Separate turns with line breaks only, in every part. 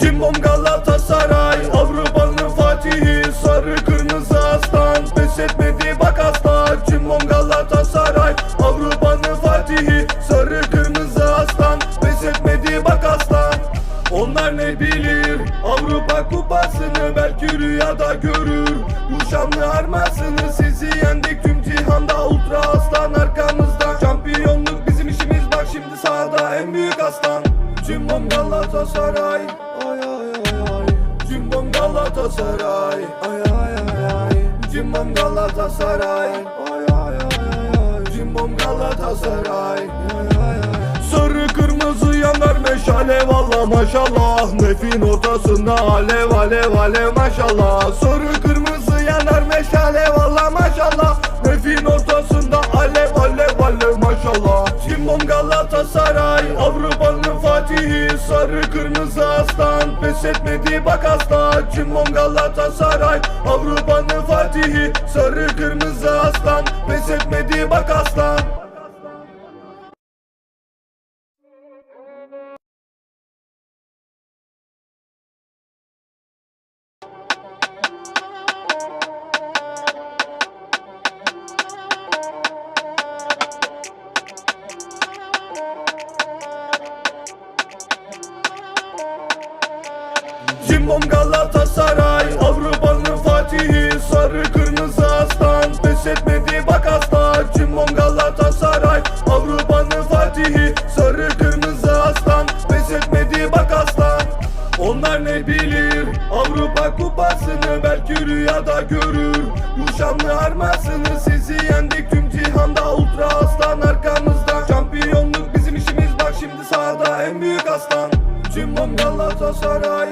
Cimbom Galatasaray Avrupa'nın Fatihi Sarı kırmızı aslan. Pes etmedi bak asla Cimbom Galatasaray Avrupa'nın Fatihi Sarı kırmızı aslan. Pes etmedi bak aslan. Onlar ne bilir? Avrupa kupasını belki rüyada görür. Bu şanlı armasını sizi yendik tüm cihanda. Ultra aslan arkamızda. Şampiyonluk bizim işimiz. Bak şimdi sahada en büyük aslan. Cimbom Galatasaray Galatasaray. Ay ay ay ay. Cimbom Galatasaray. Ay ay ay ay. Cimbom Galatasaray. Ay ay ay Sarı kırmızı yanar meşale valla maşallah. Nefin ortasında alev alev alev maşallah. Sarı kırmızı yanar meşale valla maşallah. Nefin ortasında alev alev alev maşallah. Cimbom Galatasaray Avrupa'nın Fatihi Sarı kırmızı aslan Pes etmedi bak asla. Cimbom Galatasaray Avrupa'nın Fatihi Sarı kırmızı aslan Pes etmedi bak aslan Galatasaray Avrupa'nın Fatihi Sarı kırmızı aslan. Pes etmedi bak asla Cimbom Galatasaray Avrupa'nın Fatihi Sarı kırmızı aslan. Pes etmedi bak aslan. Onlar ne bilir Avrupa kupasını belki rüyada görür. Bu şanlı armasını sizi yendik tüm cihanda Ultra aslan arkamızda. Şampiyonluk bizim işimiz bak şimdi sahada en büyük aslan. Cimbom Galatasaray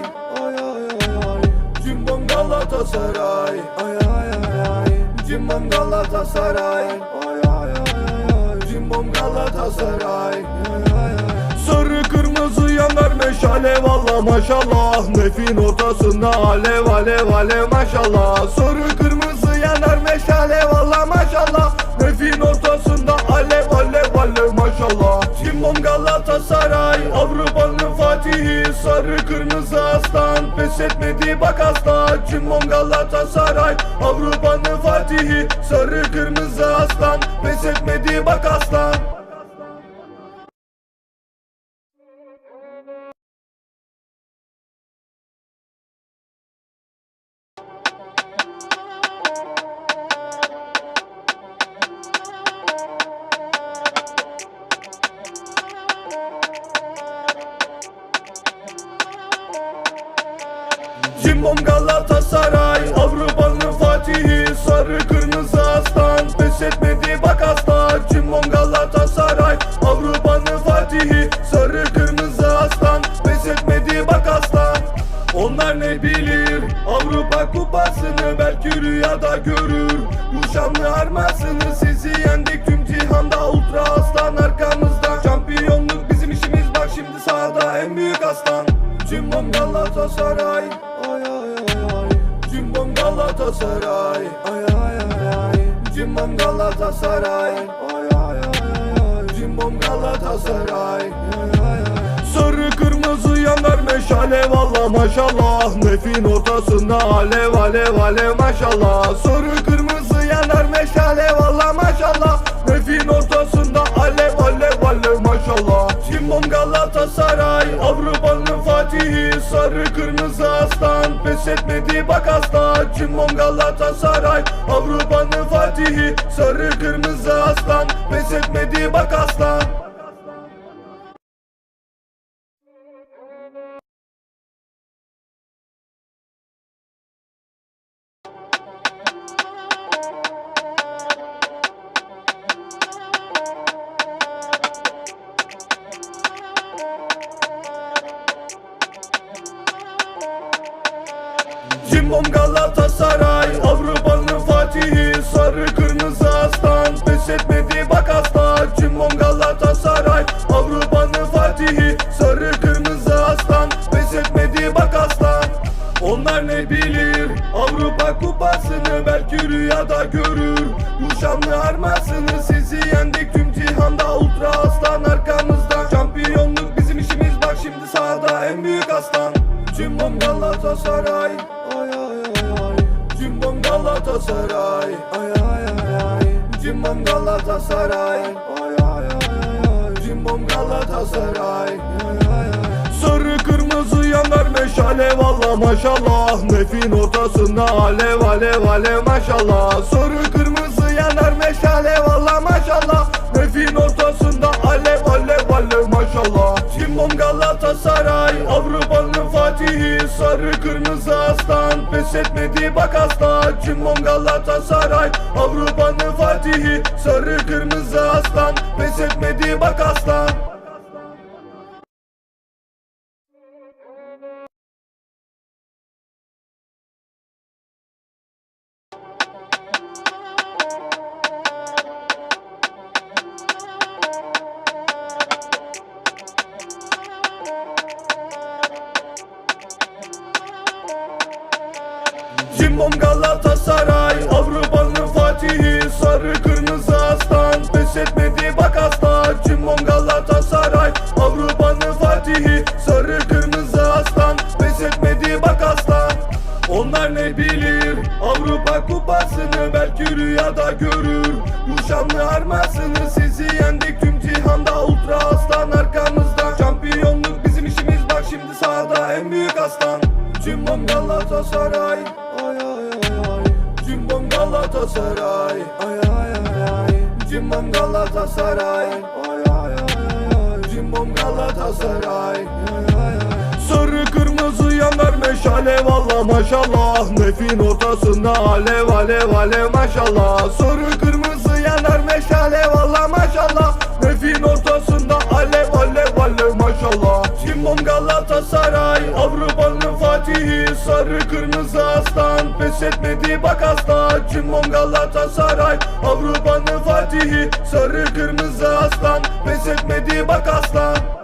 Galatasaray. Ay ay ay ay Cimbom Galatasaray. Ay ay ay Sarı kırmızı yanar meşale valla maşallah. Nefin ortasında alev alev alev maşallah. Sarı kırmızı yanar meşale valla maşallah Cimbom Galatasaray Avrupa'nın Fatihi Sarı kırmızı aslan. Pes etmedi bak asla. Cimbom Galatasaray Avrupa'nın Fatihi Sarı kırmızı aslan. Pes etmedi kupasını belki rüyada görür. Bu şanlı armasını sizi yendik. Tüm cihanda Ultra aslan arkamızda. Şampiyonluk bizim işimiz. Bak şimdi sahada en büyük aslan. Cimbom Galatasaray. Ay ay ay ay. Cimbom Galatasaray. Ay ay ay ay. Cimbom Galatasaray. Ay ay ay ay Cimbom Galatasaray. Ay ay ay kırmızı yanar meşale valla maşallah. Nefin ortasında alev alev alev maşallah. Sarı kırmızı yanar meşale valla maşallah. Nefin ortasında alev alev alev maşallah. Cimbom Galatasaray Avrupa'nın Fatihi. Sarı kırmızı aslan Pes etmedi bak asla. Cimbom Galatasaray Avrupa'nın Fatihi. Sarı kırmızı aslan Pes etmedi bak aslan rüyada görür Bu şanlı armasını sizi yendik. Tüm cihanda Ultra aslan arkamızda. Şampiyonluk bizim işimiz bak şimdi sahada en büyük aslan. Cimbom Galatasaray Ay ay ay ay. Cimbom Galatasaray Ay ay ay ay. Cimbom Galatasaray Ay ay ay ay Cimbom Galatasaray kırmızı yanar meşale valla maşallah. Nefin ortasında alev alev alev maşallah. Sarı kırmızı yanar meşale valla maşallah. Nefin ortasında alev alev alev maşallah. Cimbom Galatasaray Avrupa'nın Fatihi Sarı kırmızı aslan. Pes etmedi bak asla. Cimbom Galatasaray Avrupa'nın Fatihi Sarı kırmızı aslan. Pes etmedi bak aslan Cimbom Galatasaray. Ay ay ay ay. Cimbom Galatasaray. Ay ay ay Sarı kırmızı yanar meşale valla maşallah. Nefin ortasında alev alev alev maşallah. Sarı kırmızı yanar meşale Fatihi Sarı kırmızı aslan Pes etmedi bak asla. Cimbom Galatasaray Avrupa'nın Fatihi Sarı kırmızı aslan Pes etmedi bak aslan